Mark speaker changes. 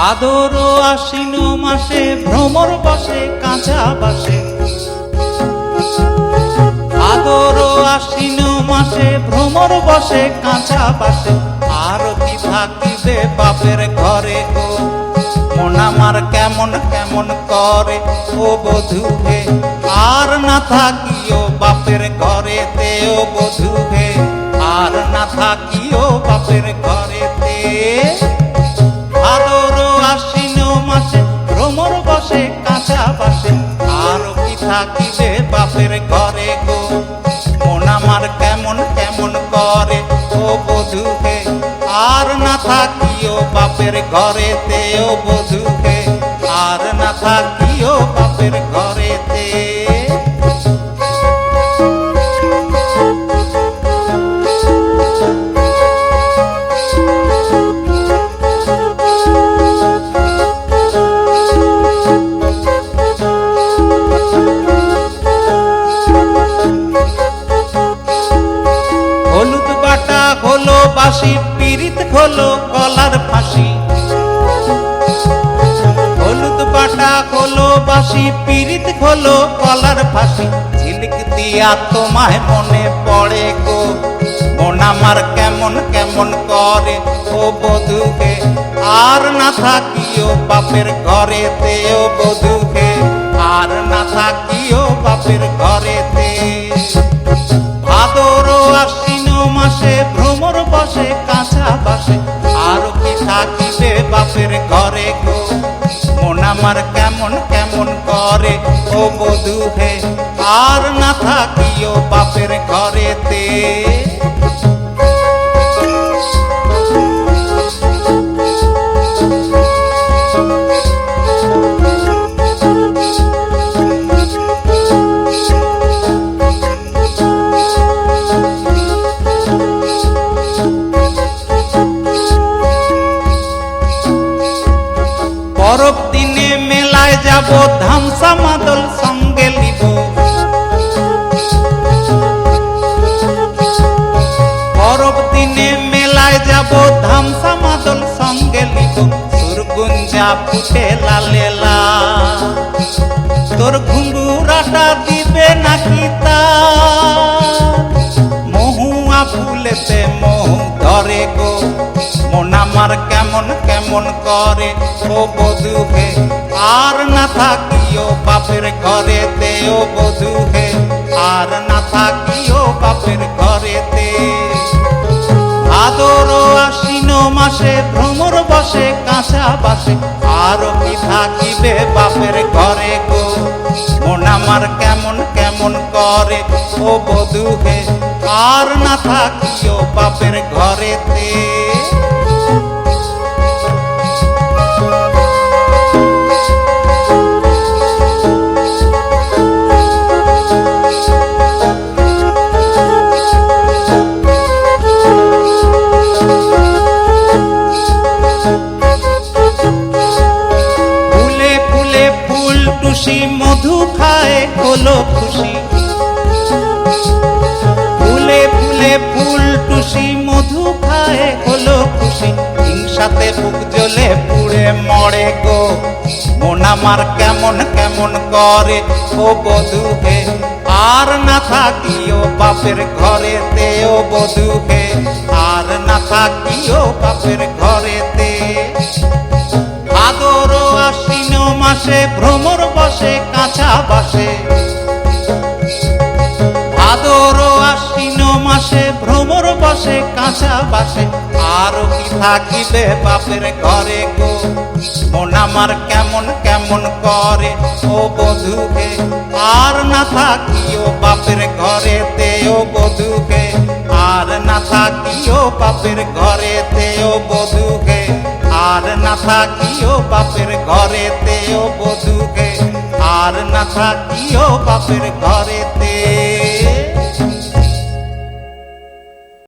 Speaker 1: ভাদর আশ্বিন মাসে, ভ্রমর বসে, কাঁচা বাসে। ভাদর আশ্বিন মাসে, ভ্রমর বসে, কাঁচা বাসে। আর কি থাকিবে বাপের ঘরে গো। মন আমার কেমন কেমন করে, ও বধূ হে আর না থাকিও বাপের ঘরেতে, ও বধূ হে আর না থাকিও বাপের ঘরেতে ও বধূকে আর না থাকিও বাপের ঘরেতে। হলুদ বাটা হলো বাসি পিরিত হলো কলার ফাঁসি। বাসি পিরিত হলো কলার ফাঁসি। ঝিলিক দিয়া তোমায় মনে পড়ে গো। মন আমার কেমন কেমন করে? ও বধুকে আর না থাকিও বাপের ঘরেতে। ও বধুকে আর না থাকিও বাপের ঘরেতে। ভাদর আশ্বিন মাসে ভ্রমর বসে, কাঁচা বাসে। আর কি থাকিবে বাপের ঘরে গো? মন আমার কেমন কেমন করে ও বধু হে আর না থাকিও বাপের ঘরেতে। পরব যাব ধামসা মাদল সঙ্গে লিব সুরগুঞ্জা ফুটে লালে লা তোর ঘুঙ্গুরাটা দিবে নাকি তা? মহুয়া ফুলেতে মহু ধরে গো। মন আমার কেমন কেমন করে ও বধুকে। আর না থাকিও বাপের ঘরেতে ও বধুকে। আর না থাকিও বাপের ঘরেতে। ভাদর আশ্বিন মাসে, ভ্রমর বসে কাঁচা বাসে। আর কি থাকিবে বাপের ঘরে গো? মন আমার কেমন কেমন করে? ও বধুকে আর না থাকিও বাপের ঘরেতে। হলো খুশি। ফুলে ফুলে ফুল টুসি, মধু খায় হলো খুশি। হিংসাতে বুক জ্বলে পুড়ে মরে গো। মন আমার কেমন কেমন করে? ও বধুকে আর না থাকিও বাপের ঘরেতে, ও বধুকে আর না থাকিও বাপের বসে কাঁচা বাসে। ভাদর আশ্বিন মাসে, ভ্রমর বসে, কাঁচা বাসে। আর কি থাকিবে বাপের ঘরে গো? মন আমার কেমন কেমন করে? ও বধুকে আর না থাকিও বাপের ঘরেতে, ও বধুকে আর না থাকিও বাপের ঘরেতে, ও বধুকে আর না থাকিও বাপের ঘরেতে, ও বধুকে আর না থাকিও বাপের ঘরেতে।